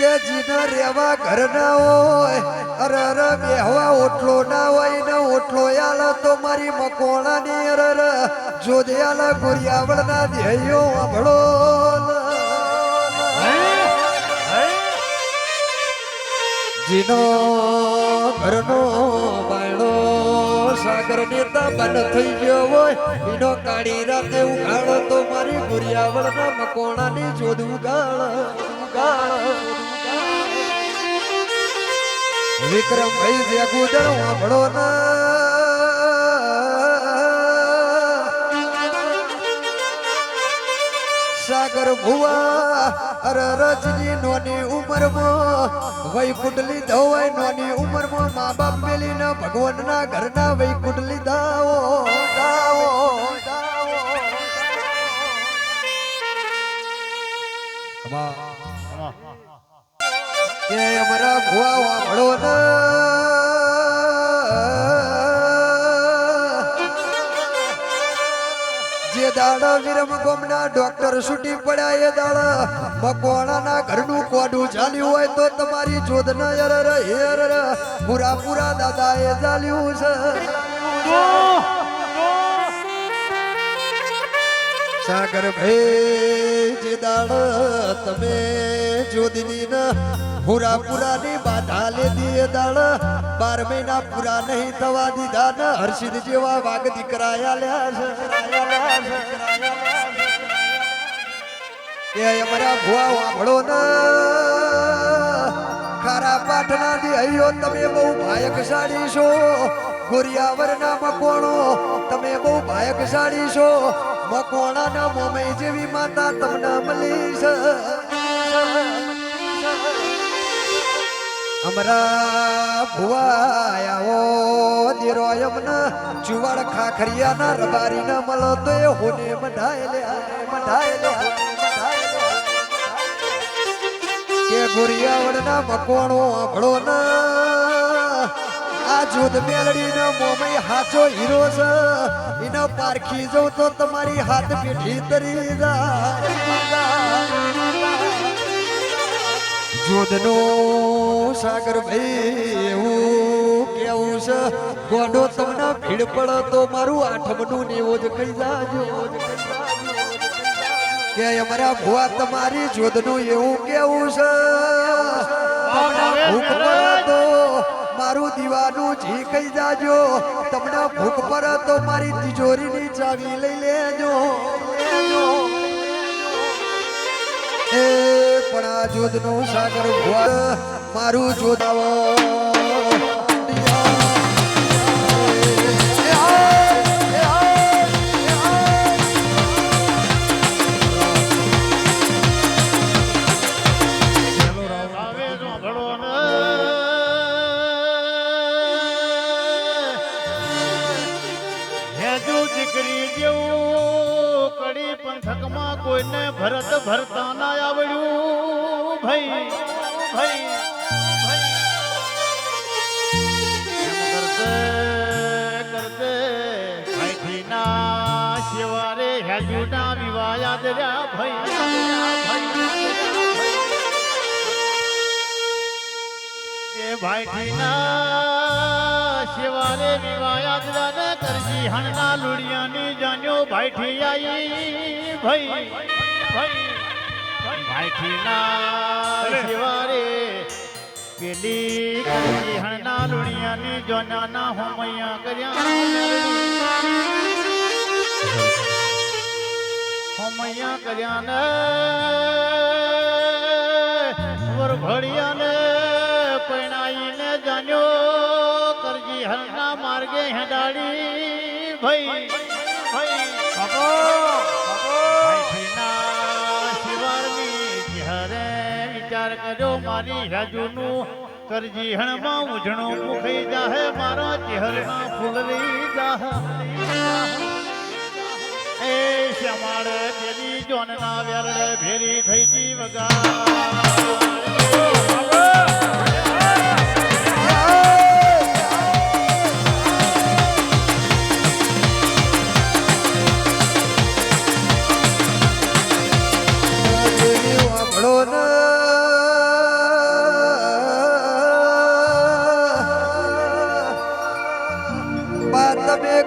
કે જીના રેવા ઘર ના હોય, અરે અરે બેહવા ઓટલો ના હોય, ને ઓટલો આલ તો મારી મકોણાની, અરે અરે, જોજે આલ ગુરિયાવળ ના ધ્યેયો અભળો જીનો ઘરનો બાયણો સાગર ને બન થઈ ગયો હોય એનો કાળી રાતે ઉઘાડો તો મારી ગુરિયાવળ ના મકોણાની ની જોધ ઉગાડ વિક્રમ ભાઈ જે ગુદર વાંભળો સાગર ભુવા, અરે રજની નોની ઉંમરમાં વૈ કુંડલી ધોવાય નોની ઉંમરમાં, મા બાપ મેલીને ભગવાનના ઘરના વૈ કુંડલી દાવો દાવો. દાવો કે અમારા ભુવા જે દાડા વિરમ ગોમના ડોક્ટર પડ્યા એ દાડા મકવાણાના ઘરનું કોડું ચાલ્યું હોય તો તમારી જોધના યરર હેરર પૂરા પૂરા એ ચાલ્યું છે. સાગર ભાઈ, જે દાડ તમે જોદની ના પૂરા પૂરાની બાધા લેતી એ દાડ બાર મહિના પૂરા નહીં થવા દીધા ને હર્ષિદ જેવા વાઘ દીકરા લ્યા છે. એ અમારા ભુવા વાંભળો ને ખારા પાટના થી હૈયો, તમે બહુ ભાયક સાડી છો. ગોરિયાવરના મકોણો તમે બહુ ભાયક સાડી છો. મકોણાના મોમે જેવી માતા તમને મળી છે અમારા ભુવાયાઓ, દીરો એમને ચુવાડ ખાખરિયાના રબારીના મળો તો એ હોને મઢાયેલા મઢાયેલા કે ગોરિયાવડના મકવાણો આંભળો ના આ જૂદ મેલડી નો મોમય હાચો હીરો છે. એના પારખી જઉં તો તમારી હાથ પીઠી તરી જાય. જૂદનો સાગર ભાઈ એવું કેવું છે? ગોડો તમને ભીડ પડે તો મારું આઠમનું નેવો જ કહી જાજો કે અમારા ભુવા તમારી જોધનું એવું કેવું છે? ભૂખ પડે તો મારું દીવાનું જી કહી જાજો. તમને ભૂખ પડે તો મારી તિજોરીની ચાવી લઈ લેજો. જોધનું સાગર મારું હેજુ દીકરી જેવું કડી પંથકમાં કોઈને ભરત ભરતા ના આવડ્યું. ભાઈ ભાઈ શિવારે હેજુના વિવાયા દર્યા ભાઈ ભાઈ ભાઈઠીના શિવારે વિવાયા જવાને કરજી હણના લુડિયાની જાન્યો ભાઈઠી આઈ. ભાઈ ભાઈ ભાઈઠીના શિવારે પેલી કરજી હણના લુડિયાની જોનાના હોમૈયા કર્યા. હોમૈયા કર્યા ને વરઘડિયાને પૈણાઈને જાન્યો. હરના માર્ગે હેડાડી ભાઈ. ભાઈ શિવારની ચહેરે વિચાર કર્યો મારી રાજુનું. કરજી હણમાં ઉજણું મુખી જાહે મારા ચહેરમાં ફૂલરી જાહ. એ શ્યામાળે પેલી જોનના વેરડે ભેરી થઈ જી વગા.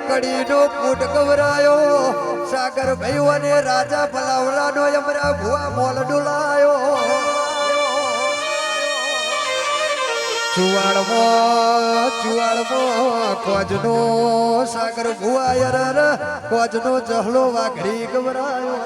કડીનો ફૂટ ગવરાયો. સાગર ભાઈઓ અને રાજા ભલાવડાનો યમરા ભુવા મોલ ડુલાયો. ચુવાડમો ચુવાડમો કોજનો સાગર ભુવા યરર, કોજનો જહલો વાઘરી ગવરાયો.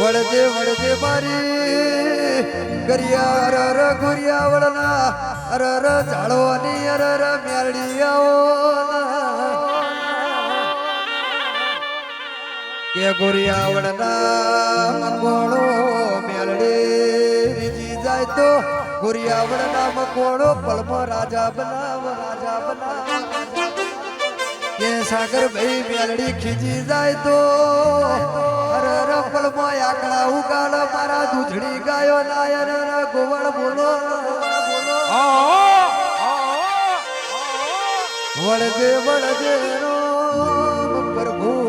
વળજે વળજે મારી ગરિયા રઘુરિયા વળના અરર ઝાડવાની અરર મેળિયાઓ કે ગોરી વળના મકોણો મેળડી જાય તો ગોરી વળના મકોણો પલમો રાજા બનાવ રાજા બનાવ. કે સાગર ભાઈ મેલડી ખીજી જાય તો અરે રફલમાં આકડા ઉગાડ, મારા દૂધડી ગાયો નાયર ગોવળ બોલો. વળજે વળજે રામ પ્રભુ.